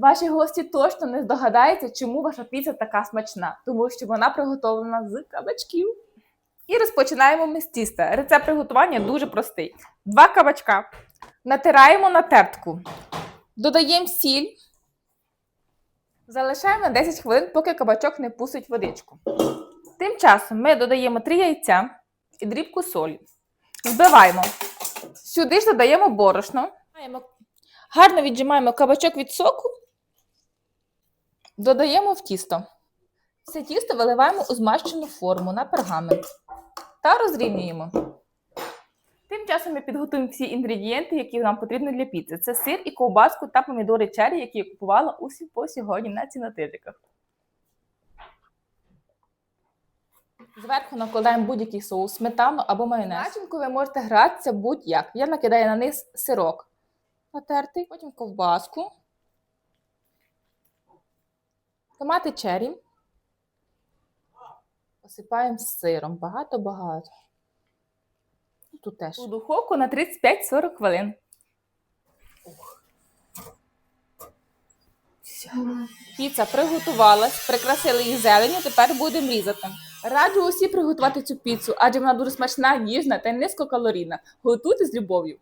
Ваші гості точно не здогадаються, чому ваша піца така смачна, тому що вона приготовлена з кабачків. І розпочинаємо ми з тіста. Рецепт приготування дуже простий. Два кабачка натираємо на тертку, додаємо сіль, залишаємо на 10 хвилин, поки кабачок не пустить водичку. Тим часом ми додаємо 3 яйця і дрібку солі. Збиваємо. Сюди ж додаємо борошно. Гарно віджимаємо кабачок від соку. Додаємо в тісто. Все тісто виливаємо у змащену форму на пергамент та розрівнюємо. Тим часом ми підготуємо всі інгредієнти, які нам потрібні для піци. Це сир і ковбаску та помідори чері, які я купувала у сільпо сьогодні на цінотижиках. Зверху накладаємо будь-який соус, сметану або майонез. Начинку ви можете гратися будь-як. Я накидаю на низ сирок натертий, потім ковбаску, томати чері. Посипаємо сиром. Багато-багато. Ну, Тут теж. У духовку на 35-40 хвилин. Піца приготувалась, прикрасили її зеленю, тепер будемо різати. Раджу усі приготувати цю піцу, адже вона дуже смачна, ніжна та низькокалорійна. Готуйте з любов'ю.